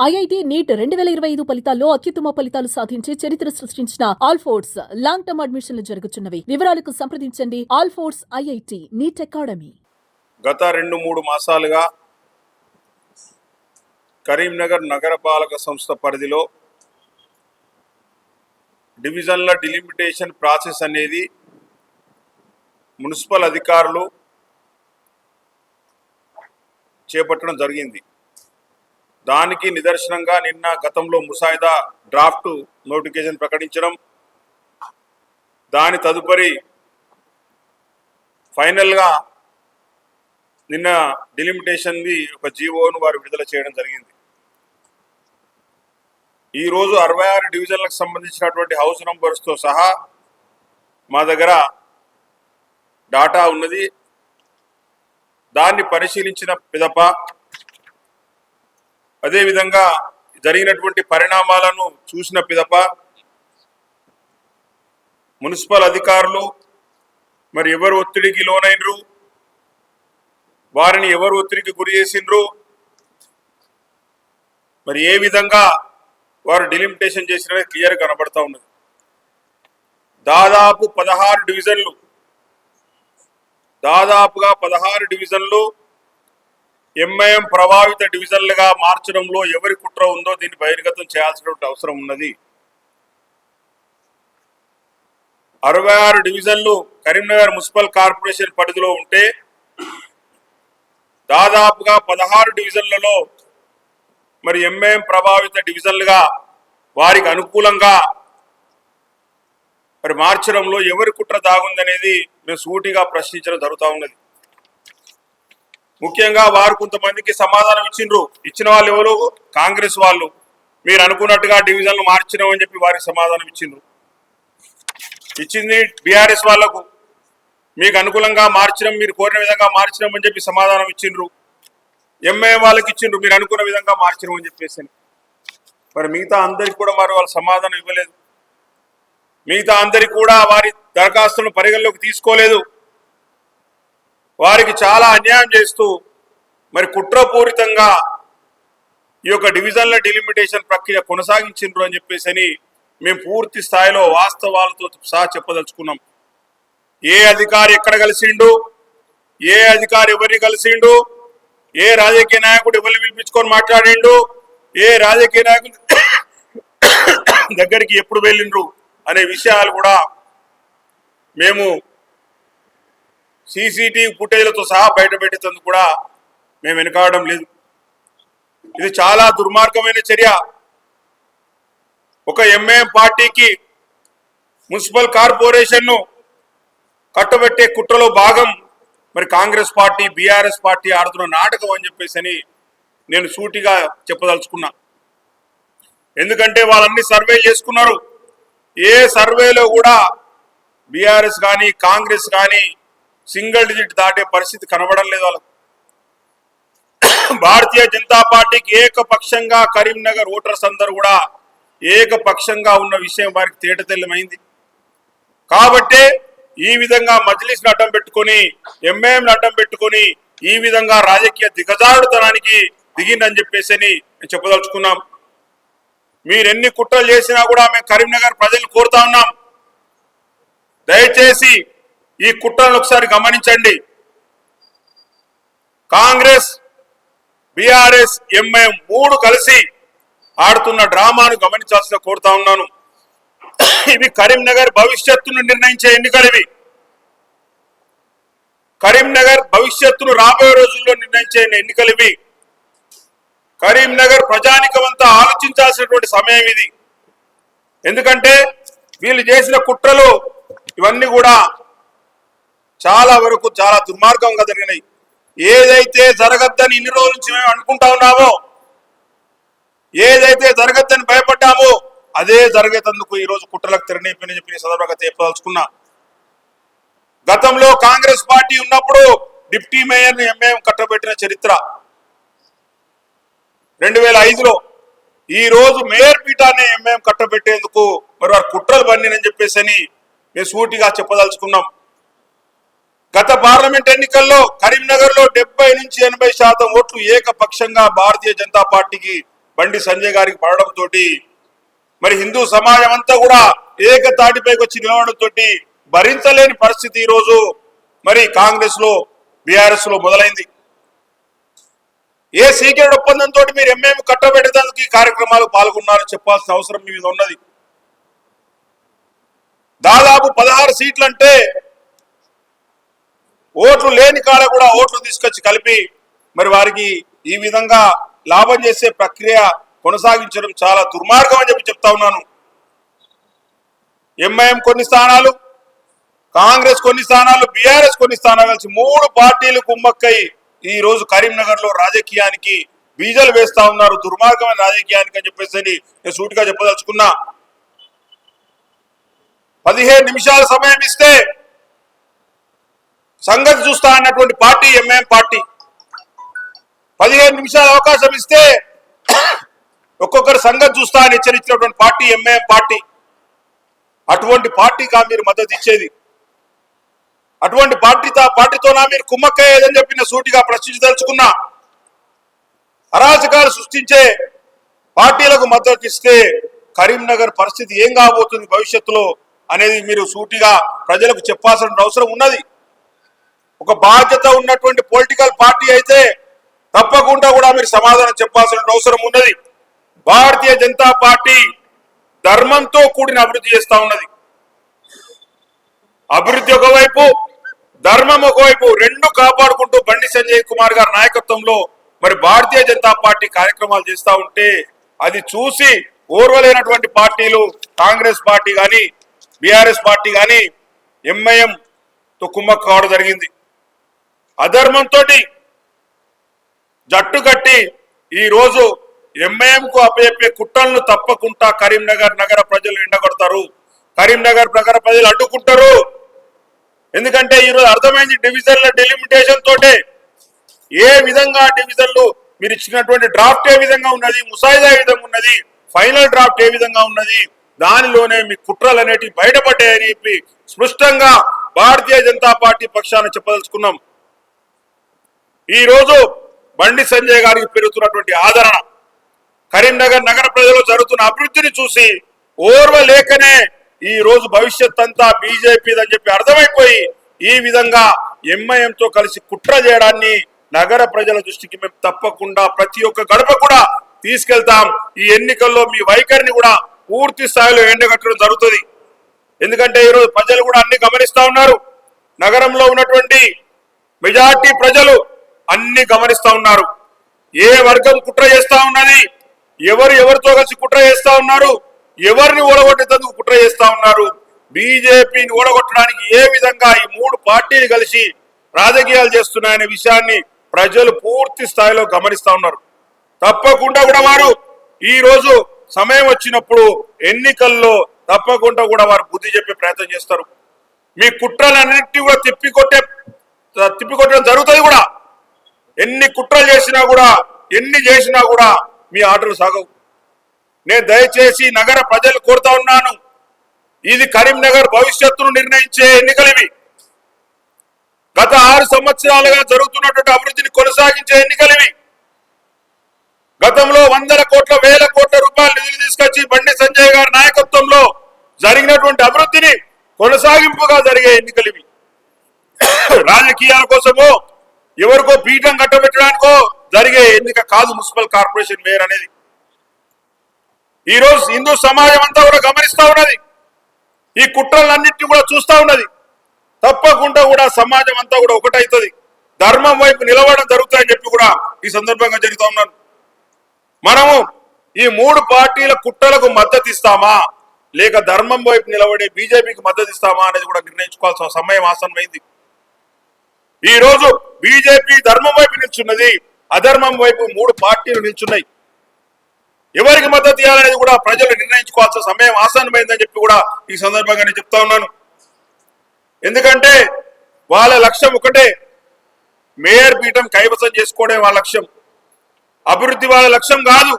IIT NEET రెండు వేల ఇరవై ఐదు ఫలితాల్లో అత్యుత్తమ ఫలితాలు సాధించి చరిత్ర సృష్టించిన ఆల్ఫోర్స్ లాంగ్ టర్మ్ అడ్మిషన్లు జరుగుతున్నవి. వివరాలకు సంప్రదించండి. Alphores IIT NEET academy. గత రెండు మూడు మాసాలుగా కరీంనగర్ నగరపాలక సంస్థ పరిధిలో డివిజన్ల డిలిమిటేషన్ ప్రాసెస్ అనేది మున్సిపల్ అధికారులు చేపట్టడం జరిగింది. దానికి నిదర్శనంగా నిన్న గతంలో ముసాయిదా డ్రాఫ్ట్ నోటిఫికేషన్ ప్రకటించడం దాని తదుపరి ఫైనల్గా నిన్న డిలిమిటేషన్ది ఒక జీవోను వారు విడుదల చేయడం జరిగింది. ఈ రోజు అరవై ఆరు డివిజన్లకు సంబంధించినటువంటి హౌస్ నంబర్స్తో సహా మా దగ్గర డాటా ఉన్నది. దాన్ని పరిశీలించిన పిదప అదేవిధంగా జరిగినటువంటి పరిణామాలను చూసిన పిదప మున్సిపల్ అధికారులు మరి ఎవరు ఒత్తిడికి లోనైనరు? వారిని ఎవరు ఒత్తిడికి గురి చేసిండ్రు? మరి ఏ విధంగా వారు డిలిమిటేషన్ చేసినది క్లియర్ కనబడతా ఉన్నది. దాదాపు పదహారు డివిజన్లు దాదాపుగా పదహారు డివిజన్లు ఎంఐఎం ప్రభావిత డివిజన్లుగా మార్చడంలో ఎవరి కుట్ర ఉందో దీన్ని బహిర్గతం చేయాల్సినటువంటి అవసరం ఉన్నది. అరవై ఆరు డివిజన్లు కరీంనగర్ మున్సిపల్ కార్పొరేషన్ పరిధిలో ఉంటే దాదాపుగా పదహారు డివిజన్లలో మరి ఎంఐఎం ప్రభావిత డివిజన్లుగా వారికి అనుకూలంగా మరి మార్చడంలో ఎవరి కుట్ర దాగుందనేది మేము సూటిగా ప్రశ్నించడం జరుగుతూ ఉన్నది. ముఖ్యంగా వారు కొంతమందికి సమాధానం ఇచ్చిండ్రు. ఇచ్చిన వాళ్ళు ఎవరు? కాంగ్రెస్ వాళ్ళు. మీరు అనుకున్నట్టుగా డివిజన్లు మార్చినామని చెప్పి వారికి సమాధానం ఇచ్చిండ్రు. ఇచ్చింది బీఆర్ఎస్ వాళ్ళకు మీకు అనుకూలంగా మార్చడం మీరు కోరిన విధంగా మార్చడం అని చెప్పి సమాధానం ఇచ్చిండ్రు. ఎంఏ వాళ్ళకి ఇచ్చిండ్రు మీరు అనుకున్న విధంగా మార్చడం అని. చెప్పేసి మరి మిగతా అందరికి కూడా మరి వాళ్ళు సమాధానం ఇవ్వలేదు. మిగతా అందరికి కూడా వారి దరఖాస్తులను పరిగణలోకి తీసుకోలేదు. వారికి చాలా అన్యాయం చేస్తూ మరి కుట్రపూరితంగా ఈ యొక్క డివిజన్ల డిలిమిటేషన్ ప్రక్రియ కొనసాగించిండ్రు అని చెప్పేసి అని మేము పూర్తి స్థాయిలో వాస్తవాలతో సహా చెప్పదలుచుకున్నాం. ఏ అధికారి ఎక్కడ కలిసిండు? ఏ అధికారి ఎవరిని కలిసిండు? ఏ రాజకీయ నాయకుడు ఎవరిని పిలిపించుకొని మాట్లాడిండు? ఏ రాజకీయ నాయకుడు దగ్గరికి ఎప్పుడు వెళ్ళిండ్రు? అనే విషయాలు కూడా మేము సీసీటీవీ ఫుటేజ్లతో సహా బయట పెట్టేందుకు కూడా మేము వెనుకాడడం లేదు. ఇది చాలా దుర్మార్గమైన చర్య. ఒక ఎంఏఎం పార్టీకి మున్సిపల్ కార్పొరేషన్ను కట్టబెట్టే కుట్రలో భాగం మరి కాంగ్రెస్ పార్టీ బీఆర్ఎస్ పార్టీ ఆడుతున్న నాటకం అని చెప్పేసి అని నేను సూటిగా చెప్పదలుచుకున్నా. ఎందుకంటే వాళ్ళన్ని సర్వే చేసుకున్నారు. ఏ సర్వేలో కూడా బీఆర్ఎస్ కానీ కాంగ్రెస్ కానీ సింగిల్ డిజిట్ దాటే పరిస్థితి కనబడం లేదు వాళ్ళకు. భారతీయ జనతా పార్టీకి ఏకపక్షంగా కరీంనగర్ ఓటర్స్ అందరూ కూడా ఏకపక్షంగా ఉన్న విషయం వారికి తేటతెల్లమైంది. కాబట్టి ఈ విధంగా మజ్లిస్ అడ్డం పెట్టుకొని ఎంఏఎం అడ్డం పెట్టుకొని ఈ విధంగా రాజకీయ దిగజారుడుతనానికి దిగిందని చెప్పేసి అని నేను చెప్పదలుచుకున్నాం. మీరెన్ని కుట్రలు చేసినా కూడా మేము కరీంనగర్ ప్రజలు కోరుతా ఉన్నాం. దయచేసి ఈ కుట్రను ఒకసారి గమనించండి. కాంగ్రెస్ బీఆర్ఎస్ ఎంఐఎం మూడు కలిసి ఆడుతున్న డ్రామాను గమనించాల్సిన కోరుతా ఉన్నాను. ఇవి కరీంనగర్ భవిష్యత్తును నిర్ణయించే ఎన్నికలు ఇవి. కరీంనగర్ భవిష్యత్తును రాబోయే రోజుల్లో నిర్ణయించే ఎన్నికలు ఇవి. కరీంనగర్ ప్రజానికమంతా ఆలోచించాల్సినటువంటి సమయం ఇది. ఎందుకంటే వీళ్ళు చేసిన కుట్రలు ఇవన్నీ కూడా చాలా వరకు చాలా దుర్మార్గంగా జరిగినాయి ఏదైతే జరగద్దని ఇన్ని రోజుల నుంచి మేము అనుకుంటా ఉన్నామో ఏదైతే జరగద్దని భయపడ్డామో అదే జరిగేటందుకు ఈరోజు కుట్రలకు తెరనిపని చెప్పి సందర్భంగా చెప్పదలుచుకున్నా గతంలో కాంగ్రెస్ పార్టీ ఉన్నప్పుడు డిప్టీ మేయర్ని ఎంఏఎం కట్టబెట్టిన చరిత్ర. రెండు వేల ఐదులో ఈ రోజు మేయర్ పీఠాన్ని ఎంఏఎం కట్టబెట్టేందుకు మరి వారు కుట్రలు బండినని చెప్పేసి అని మేము సూటిగా చెప్పదలుచుకున్నాం. గత పార్లమెంట్ ఎన్నికల్లో కరీంనగర్లో డెబ్బై నుంచి ఎనభై శాతం ఓట్లు ఏకపక్షంగా భారతీయ జనతా పార్టీకి బండి సంజయ్ గారికి పడడంతో మరి హిందూ సమాజం అంతా కూడా ఏకతాటిపైకి వచ్చి నిలవడంతో భరించలేని పరిస్థితి ఈరోజు మరి కాంగ్రెస్లో బీఆర్ఎస్లో మొదలైంది. ఏ సీక్రెట్ ఒప్పందంతో మీరు ఎంఏం కట్టబెట్టడానికి ఈ కార్యక్రమాలు పాల్గొన్నారో చెప్పాల్సిన అవసరం మీద ఉన్నది. దాదాపు పదహారు సీట్లు అంటే ఓట్లు లేని కాడ కూడా ఓట్లు తీసుకొచ్చి కలిపి మరి వారికి ఈ విధంగా లాభం చేసే ప్రక్రియ కొనసాగించడం చాలా దుర్మార్గం అని చెప్పి చెప్తా ఉన్నాను. ఎంఐఎం కొన్ని స్థానాలు కాంగ్రెస్ కొన్ని స్థానాలు బీఆర్ఎస్ కొన్ని స్థానాలు కలిసి మూడు పార్టీలు కుమ్మక్కై ఈ రోజు కరీంనగర్లో రాజకీయానికి బీజలు వేస్తా ఉన్నారు. దుర్మార్గమైన రాజకీయానికి అని చెప్పేసి అని నేను సూటిగా చెప్పదలుచుకున్నా. పదిహేను నిమిషాల సమయం ఇస్తే సంగతి చూస్తా అన్నటువంటి పార్టీ ఎంఐఎం పార్టీ. పదిహేను నిమిషాల అవకాశం ఇస్తే ఒక్కొక్కరు సంగతి చూస్తా అని హెచ్చరించినటువంటి పార్టీ ఎంఐఎం పార్టీ. అటువంటి పార్టీగా మీరు మద్దతు ఇచ్చేది. అటువంటి పార్టీతో పార్టీతోనా మీరు కుమ్మక్కయ్యేదని చెప్పిన సూటిగా ప్రశ్నించదలుచుకున్నా అరాచకాలు సృష్టించే పార్టీలకు మద్దతు ఇస్తే కరీంనగర్ పరిస్థితి ఏం కాబోతుంది భవిష్యత్తులో అనేది మీరు సూటిగా ప్రజలకు చెప్పాల్సిన అవసరం ఉన్నది. ఒక బాధ్యత ఉన్నటువంటి పొలిటికల్ పార్టీ అయితే తప్పకుండా కూడా మీరు సమాధానం చెప్పాల్సిన అవసరం ఉన్నది. భారతీయ జనతా పార్టీ ధర్మంతో కూడిన అభివృద్ధి చేస్తా ఉన్నది. అభివృద్ధి ఒకవైపు ధర్మం ఒకవైపు రెండు కాపాడుకుంటూ బండి సంజయ్ కుమార్ గారి నాయకత్వంలో మరి భారతీయ జనతా పార్టీ కార్యక్రమాలు చేస్తా ఉంటే అది చూసి ఓర్వలేనటువంటి పార్టీలు కాంగ్రెస్ పార్టీ కానీ బీఆర్ఎస్ పార్టీ కానీ ఎంఐఎం తో కుమ్మక్కు కావడం జరిగింది. అధర్మంతో జట్టు కట్టి ఈ రోజు ఎంఐఎం కు అప్పచెప్పే కుట్రలను తప్పకుండా కరీంనగర్ నగర ప్రజలు ఎండగొడతారు. కరీంనగర్ నగర ప్రజలు అడ్డుకుంటారు. ఎందుకంటే ఈరోజు అర్థమైంది డివిజన్ల డెలిమిటేషన్ తోటే ఏ విధంగా డివిజన్లు మీరు ఇచ్చినటువంటి డ్రాఫ్ట్ ఏ విధంగా ఉన్నది ముసాయిదా ఏ విధంగా ఉన్నది ఫైనల్ డ్రాఫ్ట్ ఏ విధంగా ఉన్నది దానిలోనే మీ కుట్రలు అనేటివి బయటపడ్డాయని చెప్పి స్పష్టంగా భారతీయ జనతా పార్టీ పక్షాన చెప్పదలుచుకున్నాం. ఈ రోజు బండి సంజయ్ గారికి పెరుగుతున్నటువంటి ఆదరణ. కరీంనగర్ నగర ప్రజలు జరుగుతున్న అభివృద్ధిని చూసి ఓర్వలేకనే ఈ రోజు భవిష్యత్ అంతా బీజేపీదని చెప్పి అర్థమైపోయి ఈ విధంగా ఎంఐఎంతో కలిసి కుట్ర చేయడాన్ని నగర ప్రజల దృష్టికి మేము తప్పకుండా ప్రతి ఒక్క గడప కూడా తీసుకెళ్తాం. ఈ ఎన్నికల్లో మీ వైఖరిని కూడా పూర్తి స్థాయిలో ఎండగట్టడం జరుగుతుంది. ఎందుకంటే ఈరోజు ప్రజలు కూడా అన్ని గమనిస్తా ఉన్నారు. నగరంలో ఉన్నటువంటి మెజార్టీ ప్రజలు అన్ని గమనిస్తా ఉన్నారు. ఏ వర్గం కుట్ర చేస్తా ఉన్నది? ఎవరు ఎవరితో కలిసి కుట్ర చేస్తా ఉన్నారు? ఎవరిని ఓడగొట్టేందుకు కుట్ర చేస్తా ఉన్నారు? బీజేపీని ఓడగొట్టడానికి ఏ విధంగా ఈ మూడు పార్టీలు కలిసి రాజకీయాలు చేస్తున్నాయనే విషయాన్ని ప్రజలు పూర్తి స్థాయిలో గమనిస్తా ఉన్నారు. తప్పకుండా కూడా వారు ఈ రోజు సమయం వచ్చినప్పుడు ఎన్నికల్లో తప్పకుండా కూడా వారు బుద్ధి చెప్పే ప్రయత్నం చేస్తారు. మీ కుట్రలన్నింటినీ కూడా తిప్పికొట్టే తిప్పికొట్టడం జరుగుతుంది కూడా. ఎన్ని కుట్రలు చేసినా కూడా ఎన్ని చేసినా కూడా మీ ఆర్డర్ సాగవు. నేను దయచేసి నగర ప్రజలు కోరుతా ఉన్నాను. ఇది కరీంనగర్ భవిష్యత్తును నిర్ణయించే ఎన్నికలు ఇవి గత ఆరు సంవత్సరాలుగా జరుగుతున్నటువంటి అభివృద్ధిని కొనసాగించే ఎన్నికలు ఇవి గతంలో వందల కోట్ల వేల కోట్ల రూపాయల నిధులు తీసుకొచ్చి బండి సంజయ్ గారి నాయకత్వంలో జరిగినటువంటి అభివృద్ధిని కొనసాగింపుగా జరిగే ఎన్నికలు ఇవి రాజకీయాల కోసమో ఎవరికో పీఠం కట్టబెట్టడానికో జరిగే ఎన్నిక కాదు మున్సిపల్ కార్పొరేషన్ మేయర్ అనేది. ఈ రోజు హిందూ సమాజం అంతా కూడా గమనిస్తా ఉన్నది. ఈ కుట్రలన్నింటినీ కూడా చూస్తా ఉన్నది. తప్పకుండా కూడా సమాజం అంతా కూడా ఒకటైతుంది. ధర్మం వైపు నిలవడం జరుగుతాయని చెప్పి కూడా ఈ సందర్భంగా జరుగుతూ ఉన్నాను. మనము ఈ మూడు పార్టీల కుట్రలకు మద్దతు ఇస్తామా? లేక ధర్మం వైపు నిలబడే బీజేపీకి మద్దతు ఇస్తామా అనేది కూడా నిర్ణయించుకోవాల్సిన సమయం ఆసన్నమైంది. ఈ రోజు బీజేపీ ధర్మం వైపు నిల్చున్నది అధర్మం వైపు మూడు పార్టీలు నిల్చున్నాయి. ఎవరికి మద్దతు ఇవ్వాలనేది కూడా ప్రజలు నిర్ణయించుకోవాల్సిన సమయం ఆసన్నమైందని చెప్పి కూడా ఈ సందర్భంగా నేను చెప్తా ఉన్నాను. ఎందుకంటే వాళ్ళ లక్ష్యం ఒకటే మేయర్ పీఠం కైవసం చేసుకోవడం వాళ్ళ లక్ష్యం. అభివృద్ధి వాళ్ళ లక్ష్యం కాదు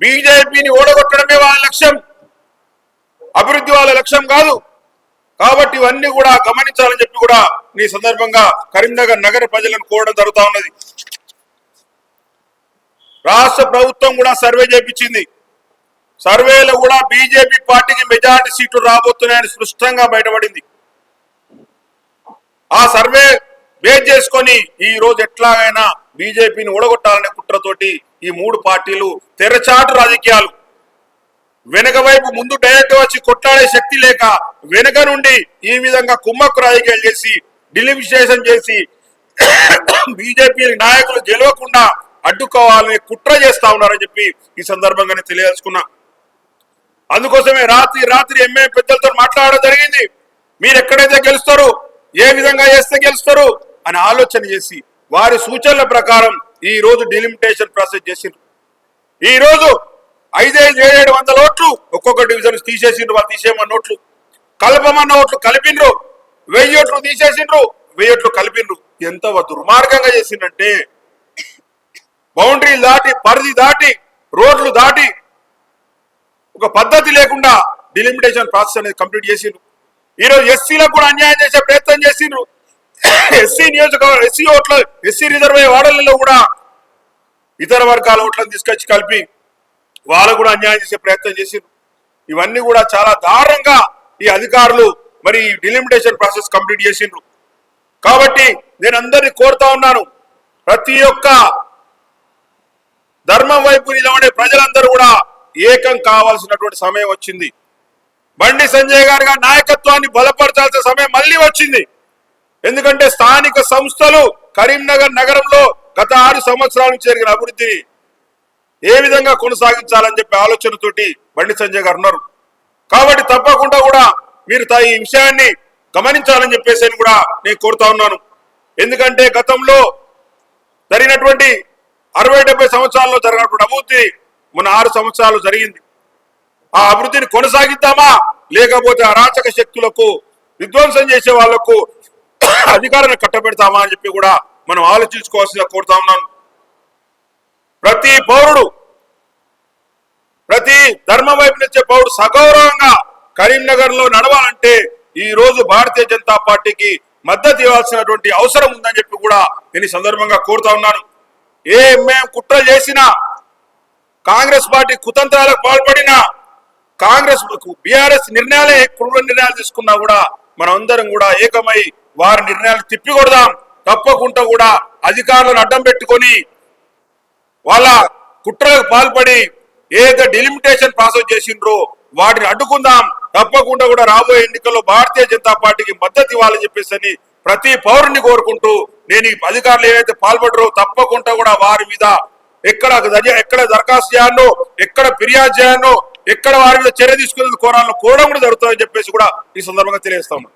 బీజేపీని ఓడగొట్టడమే వాళ్ళ లక్ష్యం. అభివృద్ధి వాళ్ళ లక్ష్యం కాదు కాబట్టి ఇవన్నీ కూడా గమనించాలని చెప్పి కూడా ఈ సందర్భంగా కరీంనగర్ నగర ప్రజలను కోరడం జరుగుతా ఉన్నది. రాష్ట్ర ప్రభుత్వం కూడా సర్వే చేపించింది. సర్వేలో కూడా బీజేపీ పార్టీకి మెజారిటీ సీట్లు రాబోతున్నాయని స్పష్టంగా బయటపడింది. ఆ సర్వే బేస్ చేసుకొని ఈ రోజు ఎట్లాగైనా బీజేపీని ఊడగొట్టాలనే కుట్రతోటి ఈ మూడు పార్టీలు తెరచాటు రాజకీయాలు. వెనక వైపు ముందు డైరెక్ట్ వచ్చి కొట్లాడే శక్తి లేక వెనక నుండి ఈ విధంగా కుమ్మక్కు రాజకీయాలు చేసి డిలిమిటేషన్ చేసి బీజేపీ నాయకులు గెలవకుండా అడ్డుకోవాలని కుట్ర చేస్తా ఉన్నారని చెప్పి ఈ సందర్భంగానే తెలియజేసుకున్నా. అందుకోసమే రాత్రి రాత్రి ఎంఏ పెద్దలతో మాట్లాడడం జరిగింది. మీరు ఎక్కడైతే గెలుస్తారు ఏ విధంగా చేస్తే గెలుస్తారు అని ఆలోచన చేసి వారి సూచనల ప్రకారం ఈ రోజు డిలిమిటేషన్ ప్రాసెస్ చేసిండ్రు. ఈ రోజు ఐదైదు ఏడేడు వందల ఒక్కొక్క డివిజన్ తీసేసిండ్రు వాళ్ళు తీసేయమన్న ఓట్లు. కలపమన్న ఓట్లు కలిపిండ్రు వెయ్యి ఓట్లు తీసేసిండ్రు వెయ్యి ఓట్లు కలిపిండ్రు. ఎంత దుర్మార్గంగా చేసిండంటే బౌండరీ దాటి పరిధి దాటి రోడ్లు దాటి ఒక పద్ధతి లేకుండా డిలిమిటేషన్ ప్రాసెస్ అనేది కంప్లీట్ చేసిండ్రు. ఈరోజు ఎస్సీలకు కూడా అన్యాయం చేసే ప్రయత్నం చేసిండ్రు. ఎస్సీ నియోజకవర్గం ఎస్సీ ఓట్ల ఎస్సీ రిజర్వ్ వాడలలో కూడా ఇతర వర్గాల ఓట్లను తీసుకొచ్చి కలిపి వాళ్ళు కూడా అన్యాయం చేసే ప్రయత్నం చేసిండ్రు. ఇవన్నీ కూడా చాలా దారుణంగా ఈ అధికారులు మరి డిలిమిటేషన్ ప్రాసెస్ కంప్లీట్ చేసిండ్రు. కాబట్టి నేను అందరినీ కోరుతా ఉన్నాను ప్రతి ఒక్క ధర్మం వైపు నిలబడే ప్రజలందరూ కూడా ఏకం కావాల్సినటువంటి సమయం వచ్చింది. బండి సంజయ్ గారి నాయకత్వాన్ని బలపరచాల్సిన సమయం మళ్ళీ వచ్చింది. ఎందుకంటే స్థానిక సంస్థలు కరీంనగర్ నగరంలో గత ఆరు సంవత్సరాల నుంచి జరిగిన అభివృద్ధిని ఏ విధంగా కొనసాగించాలని చెప్పి ఆలోచనతోటి బండి సంజయ్ గారు ఉన్నారు. కాబట్టి తప్పకుండా కూడా మీరు ఈ విషయాన్ని గమనించాలని చెప్పేసి అని కూడా నేను కోరుతా ఉన్నాను. ఎందుకంటే గతంలో జరిగినటువంటి అరవై డెబ్బై సంవత్సరాల్లో జరిగినటువంటి అభివృద్ధి మన ఆరు సంవత్సరాలు జరిగింది. ఆ అభివృద్ధిని కొనసాగిద్దామా? లేకపోతే అరాచక శక్తులకు విధ్వంసం చేసే వాళ్ళకు అధికారాన్ని కట్టబెడతామా అని చెప్పి కూడా మనం ఆలోచించుకోవాల్సిందిగా కోరుతా ఉన్నాను. ప్రతి పౌరుడు ప్రతి ధర్మ వైపు నుంచే పౌరుడు సగౌరవంగా కరీంనగర్లో నడవాలంటే ఈ రోజు భారతీయ జనతా పార్టీకి మద్దతు ఇవ్వాల్సినటువంటి అవసరం ఉందని చెప్పి కూడా నేను ఈ సందర్భంగా కోరుతా ఉన్నాను. ఏ మేము కుట్ర చేసినా కాంగ్రెస్ పార్టీ కుతంత్రాలకు పాల్పడినా కాంగ్రెస్ బీఆర్ఎస్ నిర్ణయాలే క్రూర నిర్ణయాలు తీసుకున్నా కూడా మనందరం కూడా ఏకమై వారి నిర్ణయాలు తిప్పికొడదాం. తప్పకుండా కూడా అధికారులను అడ్డం పెట్టుకొని వాళ్ళ కుట్రలకు పాల్పడి ఏదైతే డిలిమిటేషన్ ప్రాసెస్ చేసిండ్రో వాటిని అడ్డుకుందాం తప్పకుండా కూడా రాబోయే ఎన్నికల్లో భారతీయ జనతా పార్టీకి మద్దతు ఇవ్వాలని చెప్పేసి అని ప్రతి పౌరుని కోరుకుంటూ నేను ఈ అధికారులు ఏవైతే పాల్పడరో తప్పకుండా కూడా వారి మీద ఎక్కడ ఎక్కడ దరఖాస్తు చేయాలో ఎక్కడ ఫిర్యాదు చేయాలో ఎక్కడ వారి మీద చర్య తీసుకునేది కోరాలో కోరడం కూడా జరుగుతుందని చెప్పేసి కూడా ఈ సందర్భంగా తెలియజేస్తాము